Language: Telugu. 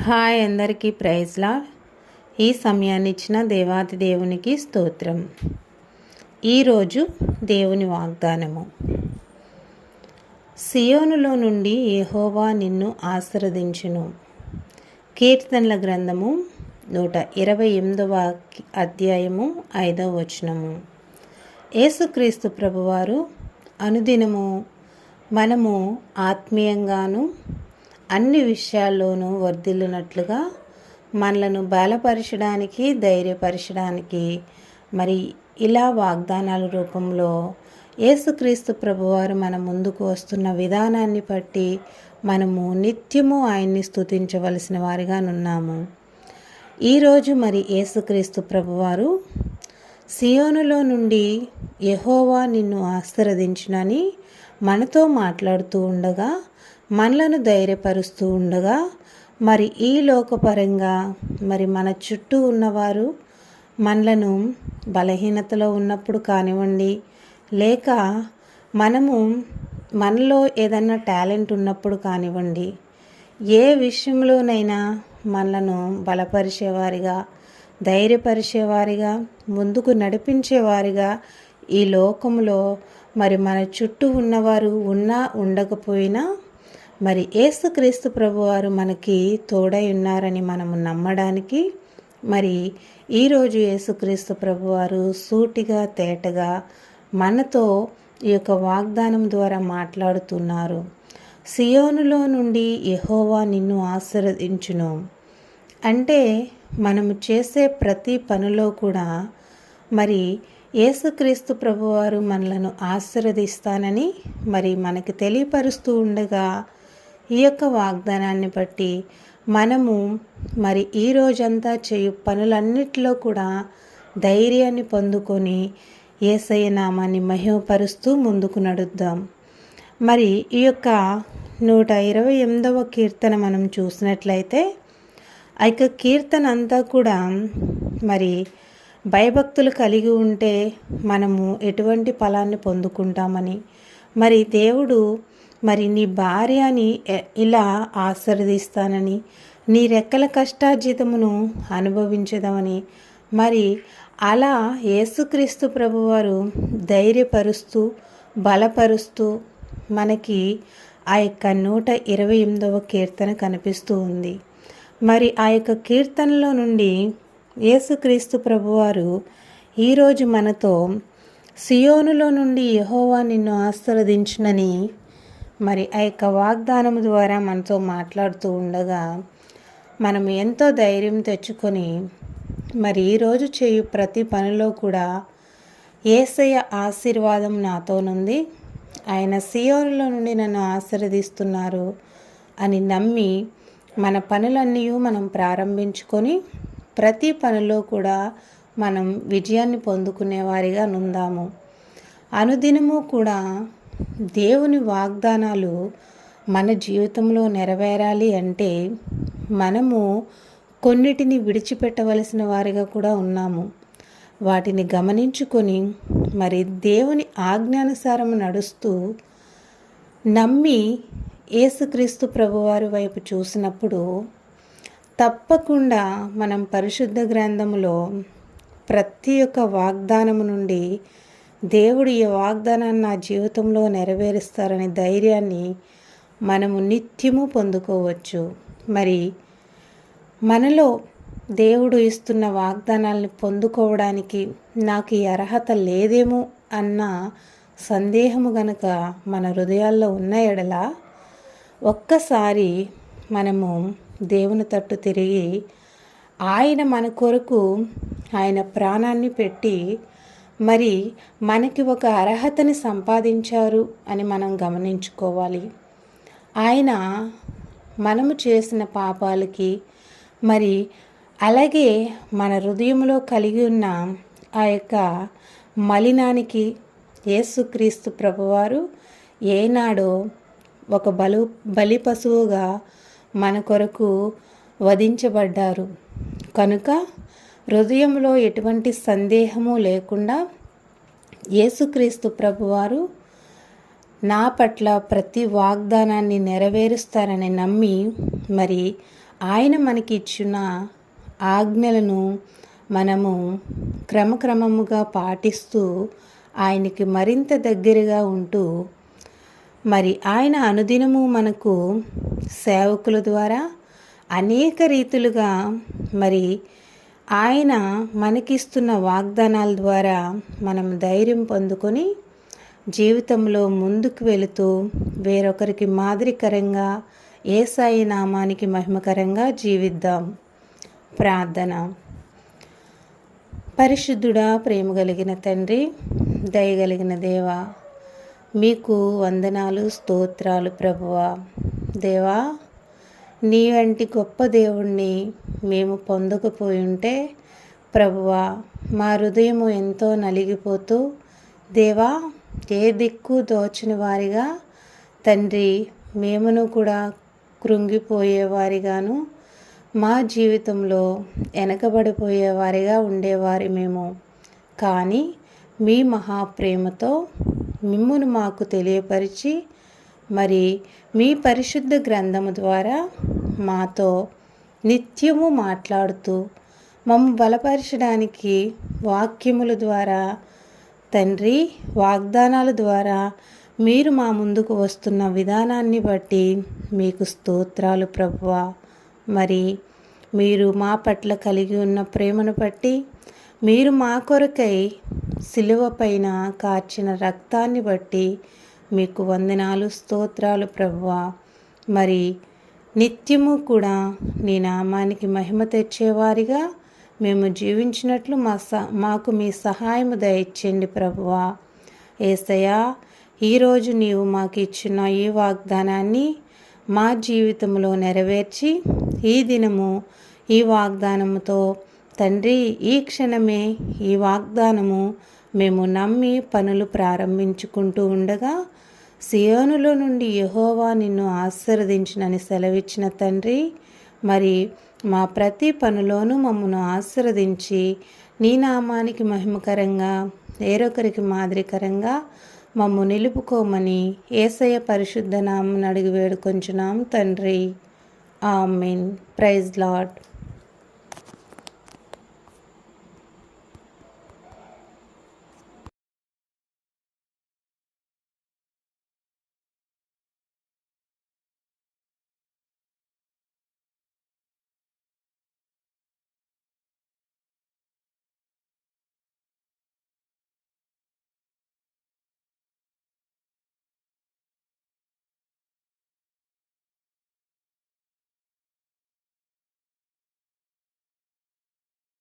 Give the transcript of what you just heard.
హాయ్ అందరికీ ప్రైజ్లా ఈ సమయాన్ని ఇచ్చిన దేవాది దేవునికి స్తోత్రం. ఈరోజు దేవుని వాగ్దానము. సియోనులో నుండి ఏహోవా నిన్ను ఆశీర్వదించును. కీర్తనల గ్రంథము నూట ఇరవై ఎనిమిదవ అధ్యాయము ఐదవ వచనము. యేసుక్రీస్తు ప్రభువారు అనుదినము మనము ఆత్మీయంగాను అన్ని విషయాల్లోనూ వర్ధిల్లునట్లుగా మనలను బలపరచడానికి ధైర్యపరచడానికి మరి ఇలా వాగ్దానాల రూపంలో యేసుక్రీస్తు ప్రభువారు మన ముందుకు వస్తున్న విధానాన్ని బట్టి మనము నిత్యము ఆయన్ని స్తుతించవలసిన వారిగా నున్నాము. ఈరోజు మరి యేసుక్రీస్తు ప్రభువారు సియోనులో నుండి యెహోవా నిన్ను ఆశీర్వదించునని మనతో మాట్లాడుతూ ఉండగా మనలను ధైర్యపరుస్తూ ఉండగా మరి ఈ లోకపరంగా మరి మన చుట్టూ ఉన్నవారు మనలను బలహీనతలో ఉన్నప్పుడు కానివ్వండి లేక మనము మనలో ఏదన్నా టాలెంట్ ఉన్నప్పుడు కానివ్వండి ఏ విషయంలోనైనా మనలను బలపరిచేవారిగా ధైర్యపరిచేవారిగా ముందుకు నడిపించేవారిగా ఈ లోకంలో మరి మన చుట్టూ ఉన్నవారు ఉన్నా ఉండకపోయినా మరి ఏసుక్రీస్తు ప్రభువారు మనకి తోడై ఉన్నారని మనము నమ్మడానికి మరి ఈరోజు యేసుక్రీస్తు ప్రభువారు సూటిగా తేటగా మనతో ఈ యొక్క వాగ్దానం ద్వారా మాట్లాడుతున్నారు. సియోనులో నుండి యహోవా నిన్ను ఆశీర్వదించును. అంటే మనము చేసే ప్రతి పనిలో కూడా మరి యేసుక్రీస్తు ప్రభువారు మనలను ఆశీర్వదిస్తానని మరి మనకి తెలియపరుస్తూ ఉండగా ఈ యొక్క వాగ్దానాన్ని బట్టి మనము మరి ఈ రోజంతా చేయు పనులన్నిటిలో కూడా ధైర్యాన్ని పొందుకొని ఏసయ్య నామాన్ని మహిమపరుస్తూ ముందుకు నడుద్దాం. మరి ఈ యొక్క నూట ఇరవై ఎనిమిదవ కీర్తన మనం చూసినట్లయితే ఆ యొక్క కీర్తన అంతా కూడా మరి భయభక్తులు కలిగి ఉంటే మనము ఎటువంటి ఫలాన్ని పొందుకుంటామని. మరి దేవుడు మరి నీ భార్యని ఇలా ఆశీర్వదిస్తానని నీ రెక్కల కష్టార్జితమును అనుభవించదమని మరి అలా యేసుక్రీస్తు ప్రభువారు ధైర్యపరుస్తూ బలపరుస్తూ మనకి ఆ యొక్క నూట ఇరవై ఎనిమిదవ కీర్తన కనిపిస్తూ ఉంది. మరి ఆ యొక్క కీర్తనలో నుండి యేసుక్రీస్తు ప్రభువారు ఈరోజు మనతో సియోనులో నుండి యహోవా నిన్ను ఆశీర్వదించునని మరి ఆ యొక్క వాగ్దానం ద్వారా మనతో మాట్లాడుతూ ఉండగా మనం ఎంతో ధైర్యం తెచ్చుకొని మరి ఈరోజు చేయు ప్రతి పనిలో కూడా ఏసయ్య ఆశీర్వాదం నాతోనుంది ఆయన సియోరులో నుండి నన్ను ఆశీర్వదిస్తున్నారు అని నమ్మి మన పనులన్నీ మనం ప్రారంభించుకొని ప్రతి పనిలో కూడా మనం విజయాన్ని పొందుకునే వారిగా నుందాము. అనుదినము కూడా దేవుని వాగ్దానాలు మన జీవితంలో నెరవేరాలి అంటే మనము కొన్నిటిని విడిచిపెట్టవలసిన వారిగా కూడా ఉన్నాము. వాటిని గమనించుకొని మరి దేవుని ఆజ్ఞానుసారం నడుస్తూ నమ్మి యేసుక్రీస్తు ప్రభువారి వైపు చూసినప్పుడు తప్పకుండా మనం పరిశుద్ధ గ్రంథములో ప్రతి ఒక్క వాగ్దానము నుండి దేవుడు ఈ వాగ్దానాన్ని నా జీవితంలో నెరవేరుస్తారని ధైర్యాన్ని మనము నిత్యము పొందుకోవచ్చు. మరి మనలో దేవుడు ఇస్తున్న వాగ్దానాలను పొందుకోవడానికి నాకు ఈ అర్హత లేదేమో అన్న సందేహము గనక మన హృదయాల్లో ఉన్న ఎడల ఒక్కసారి మనము దేవుని తట్టు తిరిగి ఆయన మన కొరకు ఆయన ప్రాణాన్ని పెట్టి మరి మనకి ఒక అర్హతని సంపాదించారు అని మనం గమనించుకోవాలి. ఆయన మనము చేసిన పాపాలకి మరి అలాగే మన హృదయంలో కలిగి ఉన్న ఆ యొక్క మలినానికి యేసుక్రీస్తు ప్రభువారు ఏనాడో ఒక బలు బలి పశువుగా మన కొరకు వధించబడ్డారు. కనుక హృదయంలో ఎటువంటి సందేహము లేకుండా యేసుక్రీస్తు ప్రభువారు నా పట్ల ప్రతి వాగ్దానాన్ని నెరవేరుస్తారని నమ్మి మరి ఆయన మనకి ఇచ్చిన ఆజ్ఞలను మనము క్రమక్రమముగా పాటిస్తూ ఆయనకి మరింత దగ్గరగా ఉంటూ మరి ఆయన అనుదినము మనకు సేవకుల ద్వారా అనేక రీతులుగా మరి ఆయన మనకిస్తున్న వాగ్దానాల ద్వారా మనం ధైర్యం పొందుకొని జీవితంలో ముందుకు వెళుతూ వేరొకరికి మాదిరికరంగా ఏసాయి నామానికి మహిమకరంగా జీవిద్దాం. ప్రార్థన. పరిశుద్ధుడా ప్రేమ కలిగిన తండ్రి దయగలిగిన దేవ మీకు వందనాలు స్తోత్రాలు ప్రభువా. దేవా నీ వంటి గొప్ప దేవుణ్ణి మేము పొందకపోయి ఉంటే ప్రభువా మా హృదయము ఎంతో నలిగిపోతూ దేవా ఏ దిక్కు దోచిన వారిగా తండ్రి మేమును కూడా కృంగిపోయేవారిగాను మా జీవితంలో వెనకబడిపోయేవారిగా ఉండేవారి మేము కానీ మీ మహాప్రేమతో మిమ్మును మాకు తెలియపరిచి మరి మీ పరిశుద్ధ గ్రంథము ద్వారా మాతో నిత్యము మాట్లాడుతూ మమ్మ బలపరచడానికి వాక్యముల ద్వారా తండ్రి వాగ్దానాల ద్వారా మీరు మా ముందుకు వస్తున్న విధానాన్ని బట్టి మీకు స్తోత్రాలు ప్రభువ. మరి మీరు మా పట్ల కలిగి ఉన్న ప్రేమను బట్టి మీరు మా కొరకై సిలువ పైన కార్చిన రక్తాన్ని బట్టి మీకు వందనాలు స్తోత్రాలు ప్రభువ. మరి నిత్యము కూడా నీ నామానికి మహిమ తెచ్చేవారిగా మేము జీవించినట్లు మా స మాకు మీ సహాయము దయచేయండి ప్రభువా. ఏసయా ఈరోజు నీవు మాకు ఇచ్చిన ఈ వాగ్దానాన్ని మా జీవితంలో నెరవేర్చి ఈ దినము ఈ వాగ్దానముతో తండ్రి ఈ క్షణమే ఈ వాగ్దానము మేము నమ్మి పనులు ప్రారంభించుకుంటూ ఉండగా సియోనులో నుండి యహోవా నిన్ను ఆశీర్వదించినని సెలవిచ్చిన తండ్రి మరి మా ప్రతి పనిలోనూ మమ్మను ఆశీర్వదించి నీ నామానికి మహిమకరంగా వేరొకరికి మాదిరికరంగా మమ్ము నిలుపుకోమని ఏసయ్య పరిశుద్ధ నామం అడిగి వేడుకొంచున్నాం తండ్రి. ఆమెన్. Praise lord